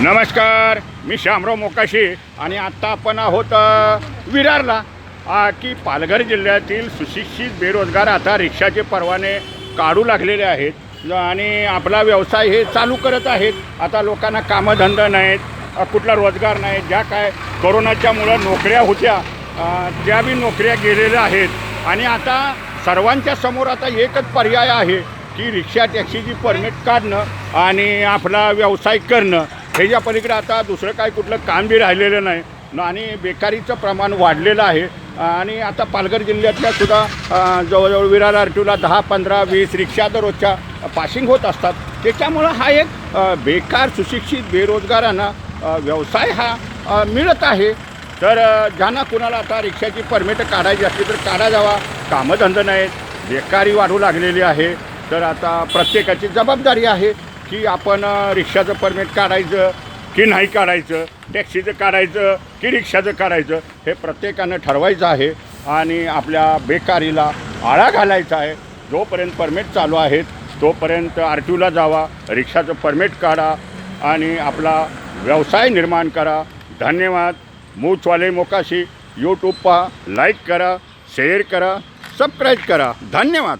नमस्कार मी श्यामराव मोकाशी आणि आत्ता आपण आहोत विरारला. की पालघर जिल्ह्यातील सुशिक्षित बेरोजगार आता रिक्षाचे परवाने काढू लागलेले आहेत आणि आपला व्यवसाय हे चालू करत आहेत. आता लोकांना कामधंदा नाहीत कुठला रोजगार नाही ज्या काय करोनाच्यामुळं नोकऱ्या होत्या त्या बी नोकऱ्या गेलेल्या आहेत. आणि आता सर्वांच्या समोर आता एकच पर्याय आहे की रिक्षा टॅक्सीची परमिट काढणं आणि आपला व्यवसाय करणं. ह्याच्या पलीकडे आता दुसरं काय कुठलं काम बी राहिलेलं नाही. आणि बेकारीचं प्रमाण वाढलेलं आहे. आणि आता पालघर जिल्ह्यातल्या सुद्धा जवळजवळ विरार आर टीला दहा पंधरा वीस रिक्षा दररोजच्या पासिंग होत असतात. त्याच्यामुळं हा एक बेकार सुशिक्षित बेरोजगारांना व्यवसाय हा मिळत आहे. तर ज्यांना कुणाला आता रिक्षाची परमिट काढायची असली तर काढा जावा. कामधंदा नाहीत. बेकारी वाढू लागलेली आहे. तर आता प्रत्येकाची जबाबदारी आहे. की आपण रिक्षाचं परमिट काढायचं की नाही काढायचं टॅक्सीचं काढायचं की रिक्षाचं काढायचं हे प्रत्येकानं ठरवायचं आहे आणि आपल्या बेकारीला आळा घालायचा आहे. जोपर्यंत परमिट चालू आहेत तोपर्यंत आर टी ओला जावा रिक्षाचं परमिट काढा आणि आपला व्यवसाय निर्माण करा. धन्यवाद. मूचवाले मोकाशी. यूट्यूब पहा लाईक करा शेअर करा सबस्क्राईब करा. धन्यवाद.